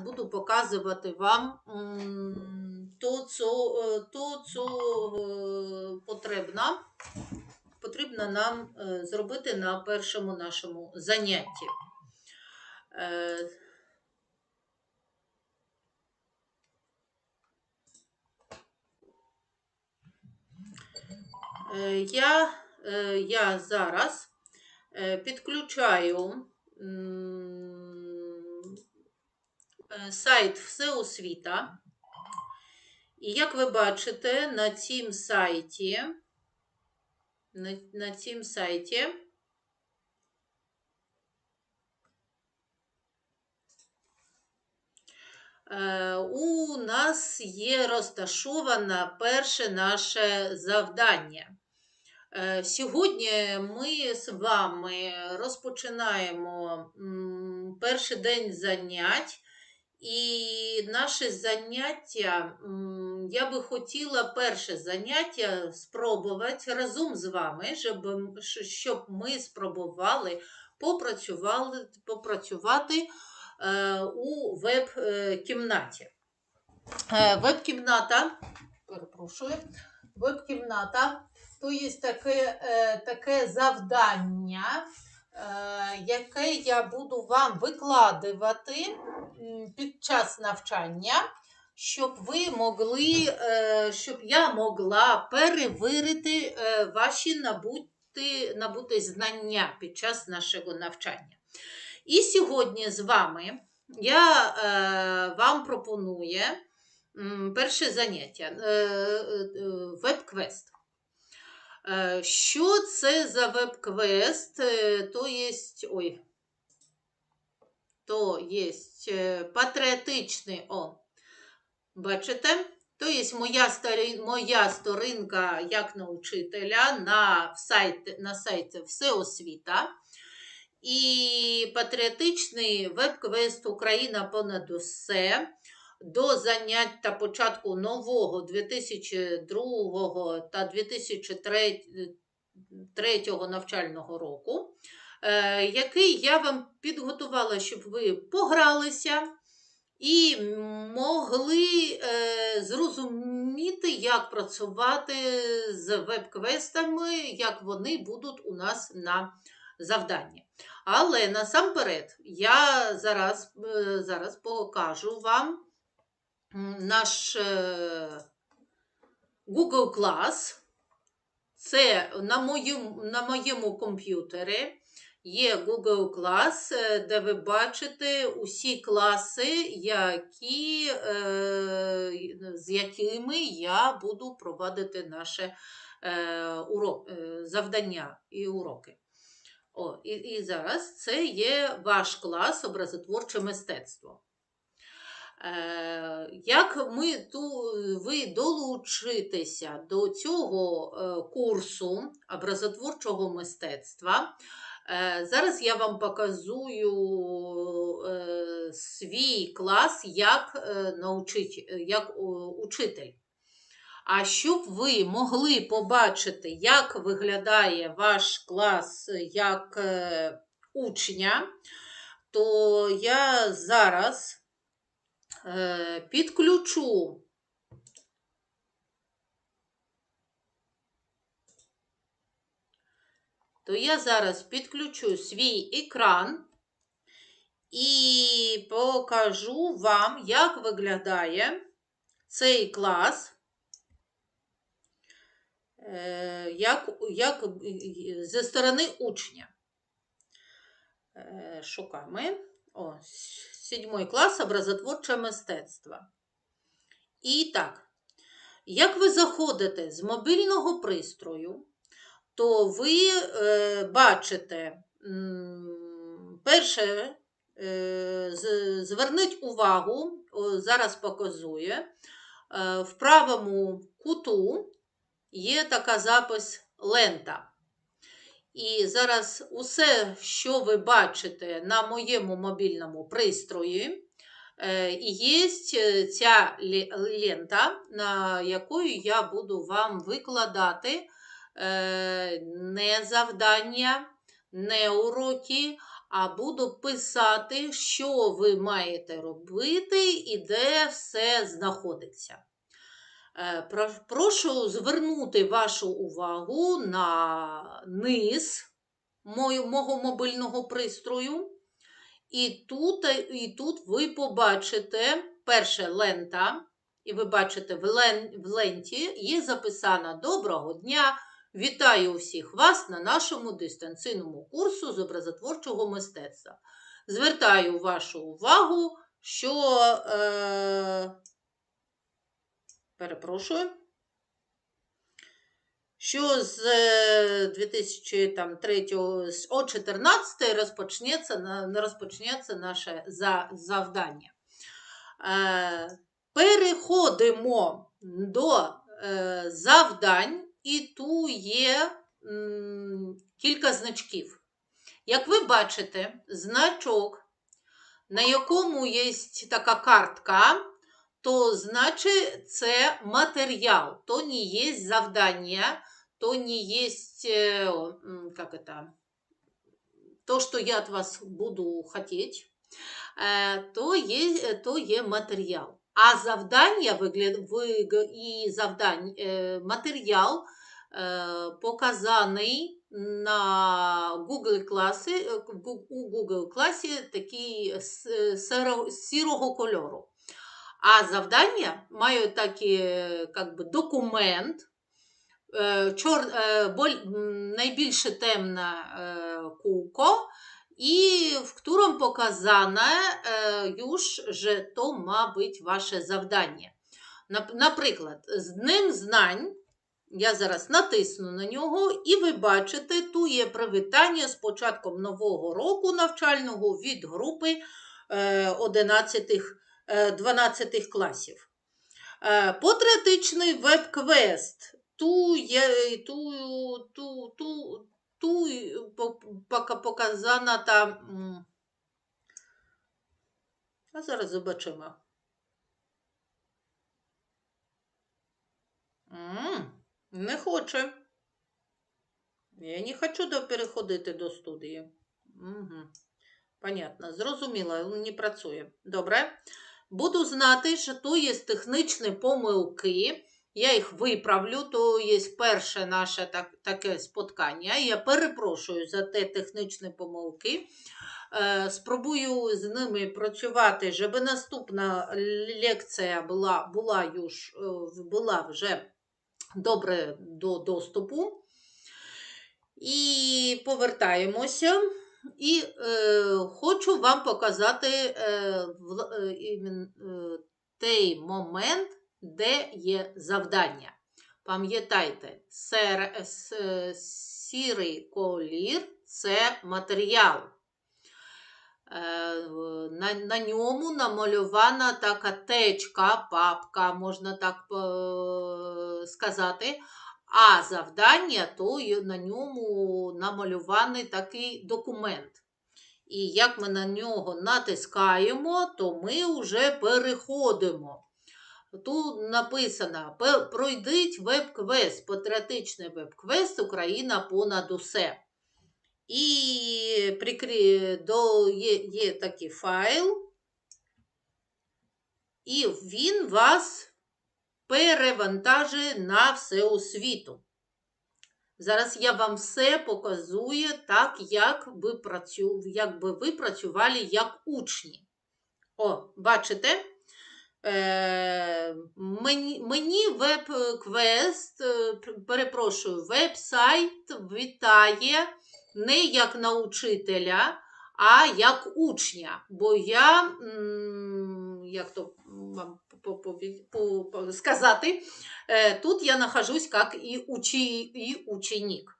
буду показувати вам то, що, е, то, що е, потрібно, потрібно нам е, зробити на першому нашому занятті. Я, я зараз підключаю сайт Всеосвіта. І як ви бачите, на цім сайті, на, на цім сайті е, у нас є розташоване перше наше завдання. Е, Сьогодні ми з вами розпочинаємо перший день занять. І наше заняття, я би хотіла перше заняття спробувати разом з вами, щоб, щоб ми спробували попрацювали, попрацювати е, у веб-кімнаті. Е, Веб-кімната, перепрошую, веб-кімната то є таке, е, таке завдання, е, яке я буду вам викладувати під час навчання, щоб ви могли, е, щоб я могла перевірити е, ваші набути, набути знання під час нашого навчання. І сьогодні з вами я е, вам пропоную перше заняття веб-квест. Що це за веб-квест? То є, ой, то є е, патріотичний, о, бачите? То є моя, сторін, моя сторінка як на учителя на, сайт, на сайті Всеосвіта. І патріотичний веб-квест Україна понад усе до занять та початку нового 2002 та 2003 навчального року, який я вам підготувала, щоб ви погралися і могли е, зрозуміти, як працювати з веб-квестами, як вони будуть у нас на завданні. Але насамперед я зараз, е, зараз покажу вам наш е, Google Class. Це на моєму, на моєму комп'ютері є Google Class, е, де ви бачите усі класи, які, е, з якими я буду проводити наше урок, завдання і уроки. О, І і зараз це є ваш клас образотворче мистецтво. Е, Як ми ту, ви долучитеся до цього е, курсу образотворчого мистецтва? Е, Зараз я вам показую е, свій клас як, е, научить, як учитель. А щоб ви могли побачити, як виглядає ваш клас як учня, то я зараз підключу то я зараз підключу свій екран і покажу вам, як виглядає цей клас. Е, як як зі сторони учня. Е, шукаємо. О, сьомий клас образотворче мистецтво. І так, як ви заходите з мобільного пристрою, то ви е, бачите, перше, е, зверніть увагу, зараз показує, е, в правому куту є така запис лента. І зараз усе, що ви бачите на моєму мобільному пристрої, і є ця лента, на якою я буду вам викладати не завдання, не уроки, а буду писати, що ви маєте робити і де все знаходиться. Е, про- Прошу звернути вашу увагу на низ мого мобільного пристрою. І тут, е, і тут ви побачите перше лента, і ви бачите в, лен, в ленті є записано Доброго дня! Вітаю всіх вас на нашому дистанційному курсу з образотворчого мистецтва. Звертаю вашу увагу, що е, перепрошую, що з е, 2003 з- 14 розпочнеться, розпочнеться наше завдання. Е, Переходимо до е, завдань, і тут є кілька значків. Як ви бачите, значок, на якому є така картка, то значить це матеріал, то не є завдання, то не є, е, о, это, то, що я від вас буду хотіти, е, то є, то є матеріал. А завдання і завдань, е, матеріал е, показаний на Google класі, е, у Google класі такий сірого кольору. А завдання мають такий би, документ, чор, найбільше темне е, і в którym показане е, już, że to ma ваше завдання. Наприклад, з Днем знань, я зараз натисну на нього, і ви бачите, тут є привітання з початком нового року навчального від групи е, 11 е, 12 класів. Е, Патріотичний веб-квест. Ту ту, ту, ту, ту показана та. А зараз побачимо. Не хоче. Я не хочу переходити до студії. Угу. Понятно, зрозуміло, не працює. Добре. Буду знати, що то є технічні помилки. Я їх виправлю, то є перше наше так, таке споткання. Я перепрошую за те технічні помилки. Е, спробую з ними працювати, щоб наступна лекція була, була, юж, е, була вже добре до доступу. І повертаємося. І е, хочу вам показати е, в, е, е, той момент, де є завдання. Пам'ятайте, сірий колір це матеріал. Е, на, на ньому намальована така течка, папка, можна так е, сказати. А завдання, то на ньому намалюваний такий документ. І як ми на нього натискаємо, то ми вже переходимо. Тут написано: «Пе- пройдіть веб-квест, патріотичний веб-квест Україна понад усе. І прикрі... до... є, є такий файл, і він вас перевантажує на всеосвіту. Зараз я вам все показую так, як ви, працю... як би ви працювали як учні. О, бачите? Е, мені, мені веб-квест, е, перепрошую, веб-сайт вітає не як научителя, а як учня. Бо я, як то вам сказати, е, тут я нахожусь как и, учи, и ученик.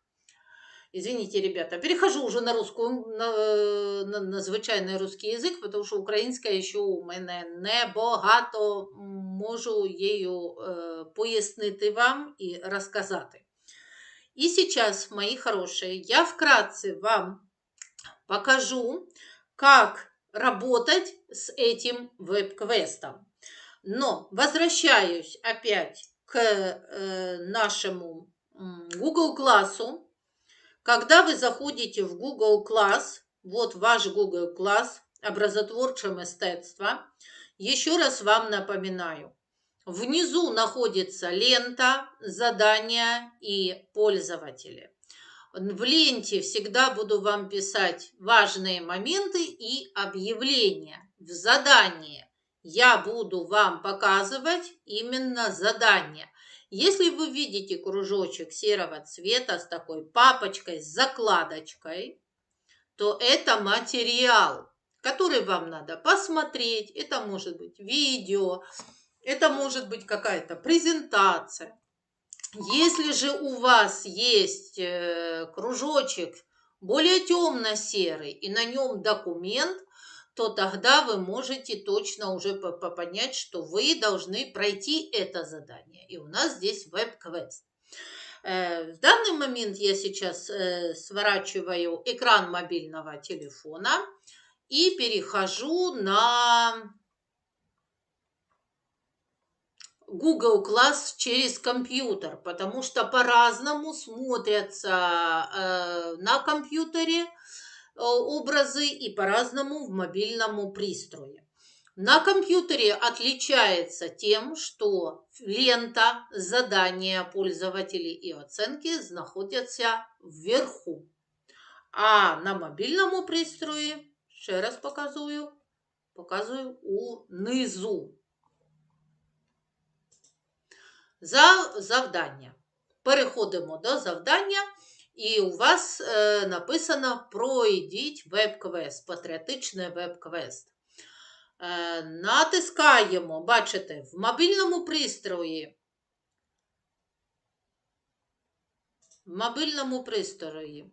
Извините, ребята, перехожу уже на русскую, на, е, на, на звичайний русский язик, потому що українська ще у мене небагато можу її е, пояснити вам і розказати. И сейчас, мои хорошие, я вкратце вам покажу, как работать с этим веб-квестом. Но возвращаюсь опять к э, нашему м, Google классу. Когда вы заходите в Google класс, вот ваш Google класс образотворче мистецтво. Еще раз вам напоминаю, внизу находится лента, задания и пользователи. В ленте всегда буду вам писать важные моменты и объявления. В задании я буду вам показывать именно задание. Если вы видите кружочек серого цвета с такой папочкой, с закладочкой, то это материал, который вам надо посмотреть. Это может быть видео, это может быть какая-то презентация. Если же у вас есть э, кружочек более темно-серый и на нем документ, то тогда вы можете точно уже понять, что вы должны пройти это задание. И у нас здесь веб-квест. Э, в данный момент я сейчас э, сворачиваю экран мобильного телефона и перехожу на Google Class через компьютер, потому что по-разному смотрятся э, на компьютере образы и по-разному в мобильном пристрое. На компьютере отличается тем, что лента, задания пользователей и оценки находятся вверху. А на мобильном пристрое, еще раз показываю, показываю унизу за завдання. Переходимо до завдання, і у вас е, написано Пройдіть веб-квест, патріотичний веб-квест. Е, натискаємо, бачите, в мобільному пристрої. В мобільному пристрої.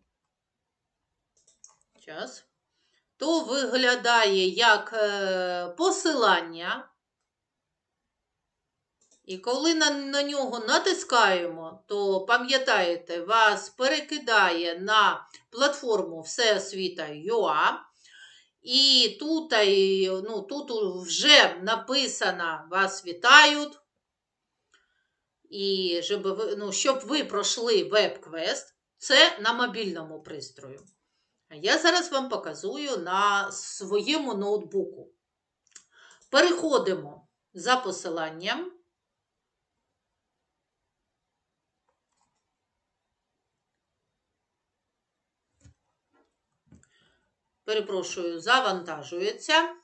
Час. То виглядає як е, посилання. І коли на, на нього натискаємо, то пам'ятаєте, вас перекидає на платформу Всеосвіта.ua. І тут ну, тут вже написано вас вітають. І щоб ви, ну, щоб ви пройшли веб-квест, це на мобільному пристрою. Я зараз вам показую на своєму ноутбуку. Переходимо за посиланням. перепрошую, завантажується,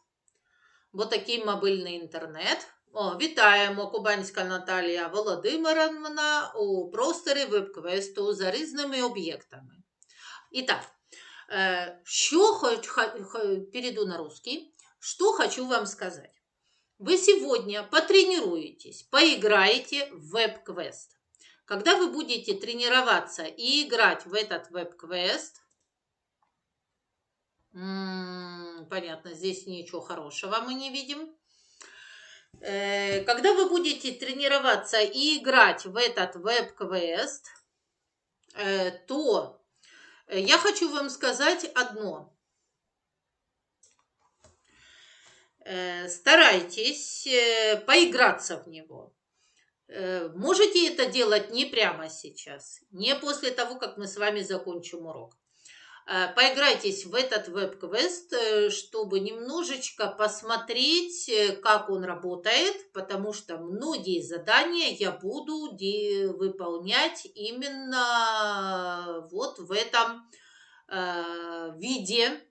бо такий мобільний інтернет. О, Вітаємо Кубанська Наталія Володимировна у просторі веб-квесту за різними об'єктами. І так, що хоч, перейду на русский, что хочу вам сказать. Вы сегодня потренируетесь, поиграете в веб-квест. Когда вы будете тренироваться и играть в этот веб-квест, понятно, здесь ничего хорошего мы не видим. Э, когда вы будете тренироваться и играть в этот веб-квест, э, то я хочу вам сказать одно. Э, старайтесь поиграться в него. Можете это делать не прямо сейчас, не после того, как мы с вами закончим урок. Э, поиграйтесь в этот веб-квест, э, чтобы немножечко посмотреть, э, как он работает, потому что многие задания я буду выполнять именно вот в этом виде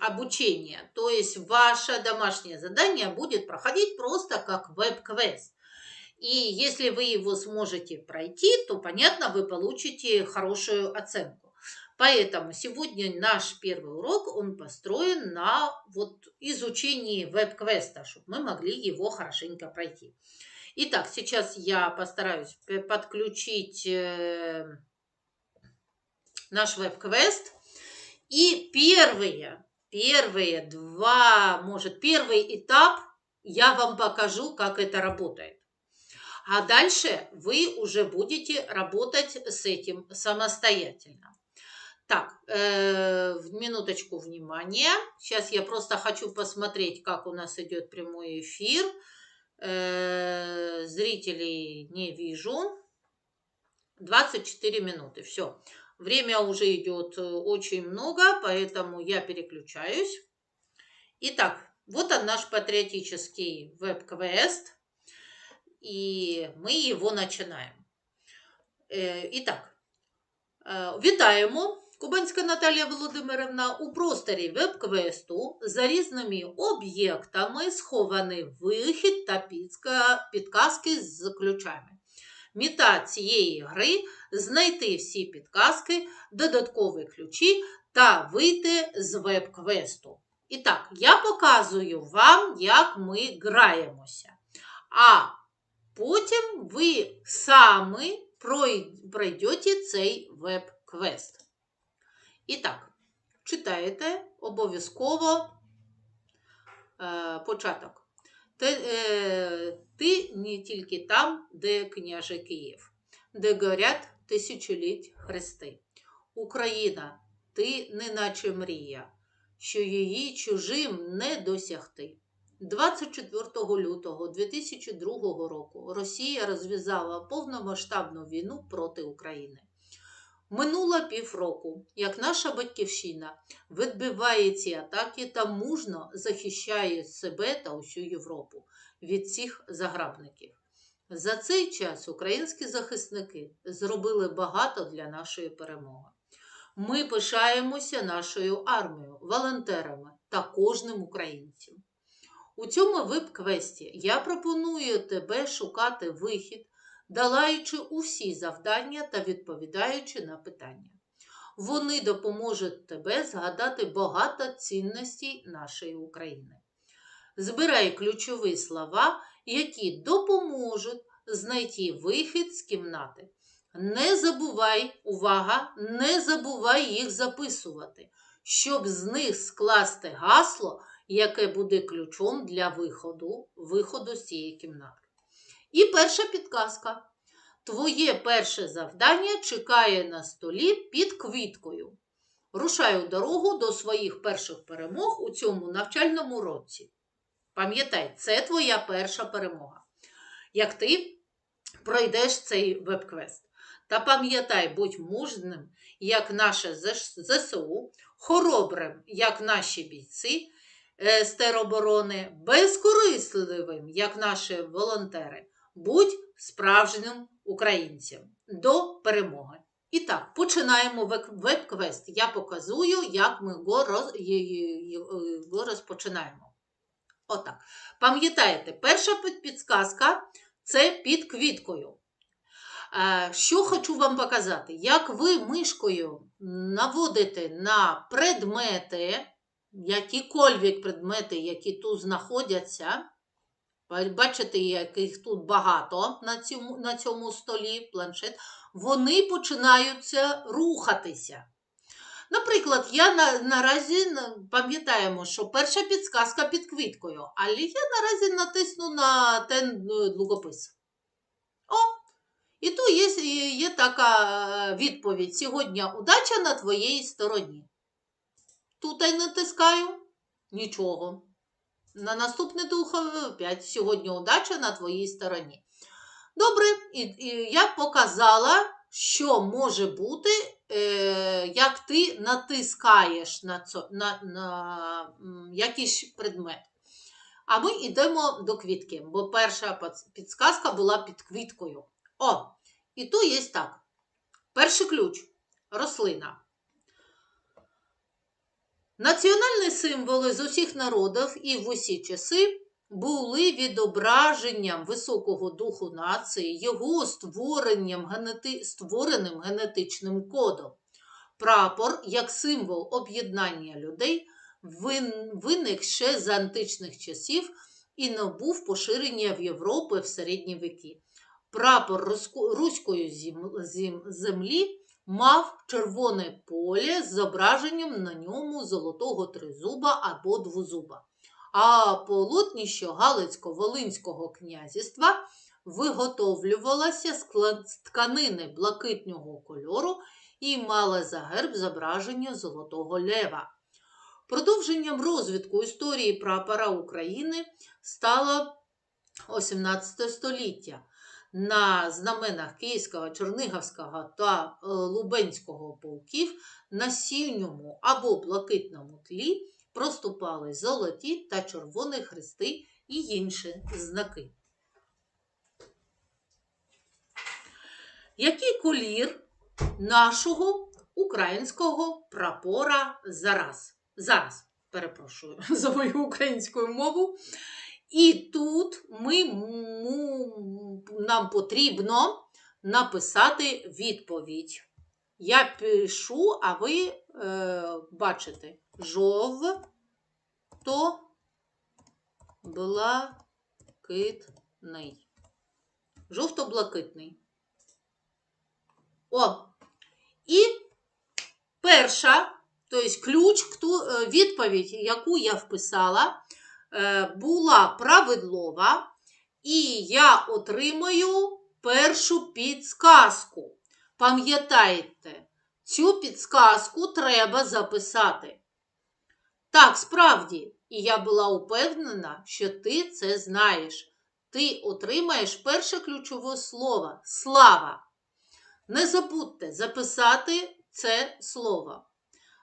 обучения. То есть ваше домашнее задание будет проходить просто как веб-квест. И если вы его сможете пройти, то, понятно, вы получите хорошую оценку. Поэтому сегодня наш первый урок, он построен на вот изучении веб-квеста, чтобы мы могли его хорошенько пройти. Итак, сейчас я постараюсь подключить э, наш веб-квест. И первые, первые два, может, первый этап я вам покажу, как это работает. А дальше вы уже будете работать с этим самостоятельно. Так, э, минуточку внимания. Сейчас я просто хочу посмотреть, как у нас идет прямой эфир. Э, зрителей не вижу. 24 минуты. Все. Время уже идет э, очень много, поэтому я переключаюсь. Итак, вот он наш патриотический веб-квест, и мы его начинаем. Е, І так, е, вітаємо! Кубанська Наталія Володимирівна у просторі веб-квесту за різними об'єктами схований вихід та підказки з ключами. Мета цієї гри знайти всі підказки, додаткові ключі та вийти з веб-квесту. І так, я показую вам, як ми граємося. А потім ви самі пройдете цей веб-квест. І так, читаєте обов'язково е, початок. Ти, е, ти не тільки там, де княже Київ, де горять тисячоліть хрести. Україна, ти неначе мрія, що її чужим не досягти. 24 лютого 2002 року Росія розв'язала повномасштабну війну проти України. Минуло півроку, як наша батьківщина відбиває ці атаки та мужно захищає себе та усю Європу від цих загарбників. За цей час українські захисники зробили багато для нашої перемоги. Ми пишаємося нашою армією, волонтерами та кожним українцем. У цьому веб-квесті я пропоную тебе шукати вихід, долаючи усі завдання та відповідаючи на питання. Вони допоможуть тебе згадати багато цінностей нашої України. Збирай ключові слова, які допоможуть знайти вихід з кімнати. Не забувай, увага, не забувай їх записувати, щоб з них скласти гасло, яке буде ключом для виходу, виходу з цієї кімнати. І перша підказка. Твоє перше завдання чекає на столі під квіткою. Рушай дорогу до своїх перших перемог у цьому навчальному році. Пам'ятай, це твоя перша перемога. Як ти пройдеш цей веб-квест. Та пам'ятай, будь мужним, як наше ЗСУ, хоробрим, як наші бійці е, з тероборони, безкорисливим, як наші волонтери. Будь справжнім українцем до перемоги. І так, починаємо веб- веб-квест. Я показую, як ми його, роз... й- його розпочинаємо. Отак. Пам'ятаєте, перша під- підсказка це під квіткою. Е, Що хочу вам показати? Як ви мишкою наводите на предмети, які-кольвік предмети, які тут знаходяться, Бачите, яких тут багато на цьому, на цьому столі планшет, вони починаються рухатися. Наприклад, я на, наразі на- пам'ятаємо, що перша підсказка під квіткою, але я наразі натисну на ten е, лугопис. О! І тут є, є така е, відповідь: сьогодні удача на твоїй стороні. Тут я натискаю нічого. На наступне духове опять сьогодні удача на твоїй стороні. Добре, і, і я показала, що може бути, е, як ти натискаєш на, цо, на, на якийсь предмет. А ми йдемо до квітки, бо перша підсказка була під квіткою. О, і тут є так. Перший ключ рослина. Національні символи з усіх народів і в усі часи були відображенням високого духу нації, його створенням генети... створеним генетичним кодом. Прапор, як символ об'єднання людей, вин... виник ще з античних часів і набув поширення в Європі в середні віки. Прапор руської землі мав червоне поле з зображенням на ньому золотого тризуба або двозуба. А полотніще Галицько-Волинського князівства виготовлювалося з тканини блакитнього кольору і мало за герб зображення золотого лева. Продовженням розвитку історії прапора України стало 18 століття. На знаменах Київського, Чернігівського та е, Лубенського полків на сільньому або блакитному тлі проступали золоті та червоні хрести і інші знаки. Який колір нашого українського прапора зараз? Зараз, перепрошую за мою українську мову. І тут ми, нам потрібно написати відповідь. Я пишу, а ви е, бачите жовто блакитний. Жовто-блакитний. О! І перша, тобто ключ, е, відповідь, яку я вписала, була правидлова, і я отримаю першу підсказку. Пам'ятайте, цю підсказку треба записати. Так, справді, і я була упевнена, що ти це знаєш. Ти отримаєш перше ключове слово слава. Не забудьте записати це слово.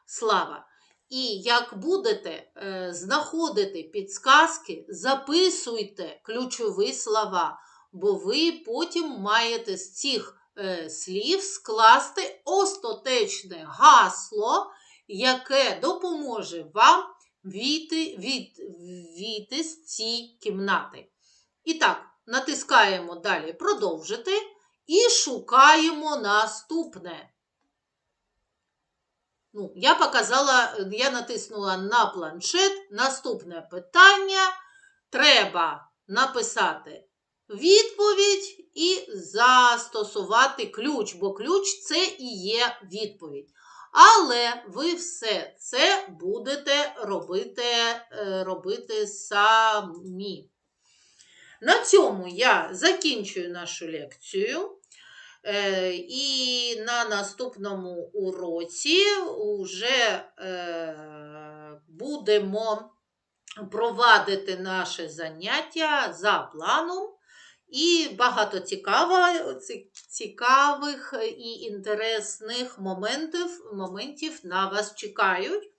Слава. І як будете е, знаходити підсказки, записуйте ключові слова, бо ви потім маєте з цих е, слів скласти остаточне гасло, яке допоможе вам війти, від, війти з цієї кімнати. І так, натискаємо далі продовжити і шукаємо наступне. Ну, я показала, я натиснула на планшет. Наступне питання. Треба написати відповідь і застосувати ключ, бо ключ це і є відповідь. Але ви все це будете робити, е, робити самі. На цьому я закінчую нашу лекцію. Е, І на наступному уроці вже е, будемо провадити наше заняття за планом. І багато цікавих і інтересних моментів, моментів на вас чекають.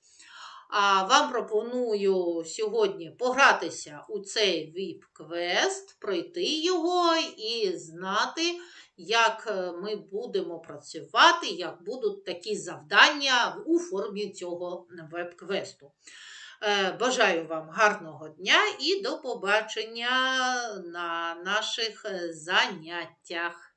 А вам пропоную сьогодні погратися у цей віп-квест, пройти його і знати, як е, ми будемо працювати, як будуть такі завдання у формі цього веб-квесту. Е, Бажаю вам гарного дня і до побачення на наших е, заняттях.